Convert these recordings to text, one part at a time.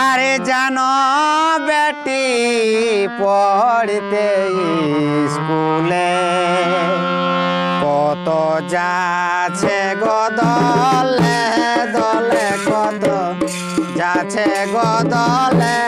আরে জানো বেটি পড়তে স্কুলে কত যাচ্ছে গদলে দলে কত যাচ্ছে গদলে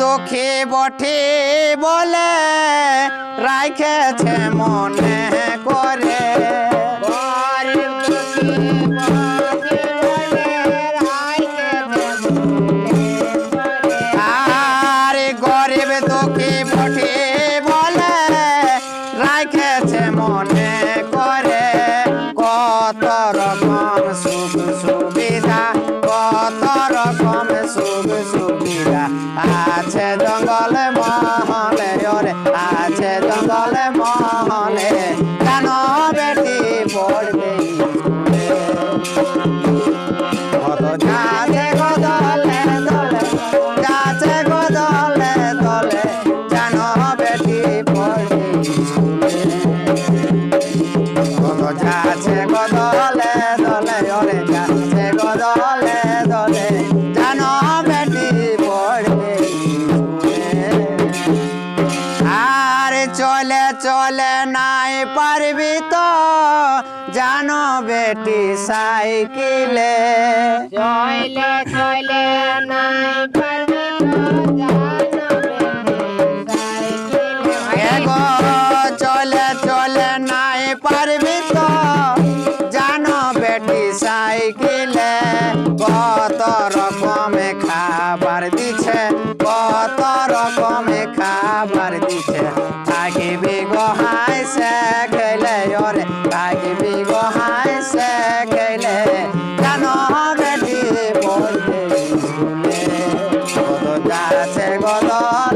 দুঃখী বঠি বলে রাখেছে মনে করে। আরে গরিব দুঃখে বঠি বলে রাখেছে Yambale. জানো বেটি সাইকেলে। চলে চলে নাই পারবে তো জানো সাইকেলে এগো চলে চলে নাই পারবি তো। জানো বেটি সাইকেলে কত রকমে খাবার দিছে কত রকমে খাবার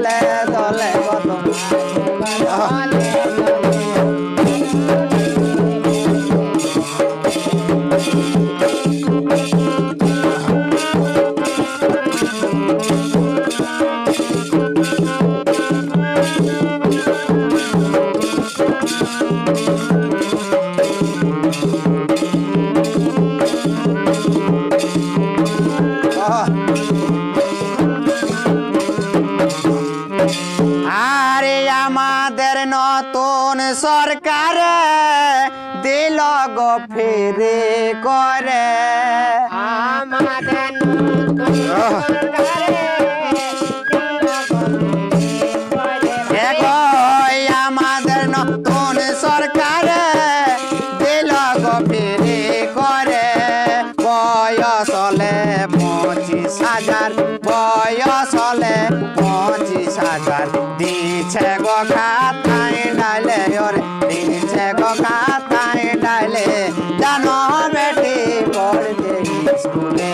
গদলে সরকার দিল গো ফিরে করে। আমাদের নতুন সরকারে দিল গো ফিরে করে। পঁচিশ হাজার বয়স হলে পঁচিশ হাজার দিচ্ছে গো খাতায়। স্কুলে কত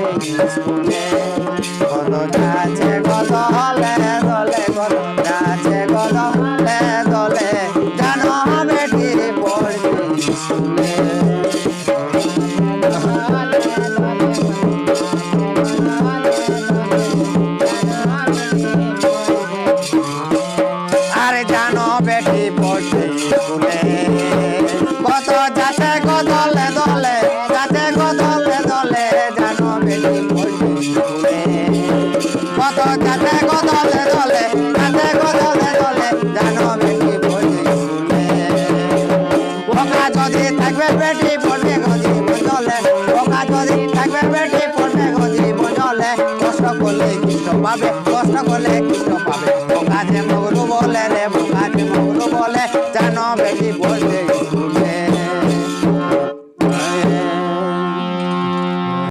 পড়বে স্কুলে কত পাবে কষ্ট করলে কৃষ্ণ পাবে?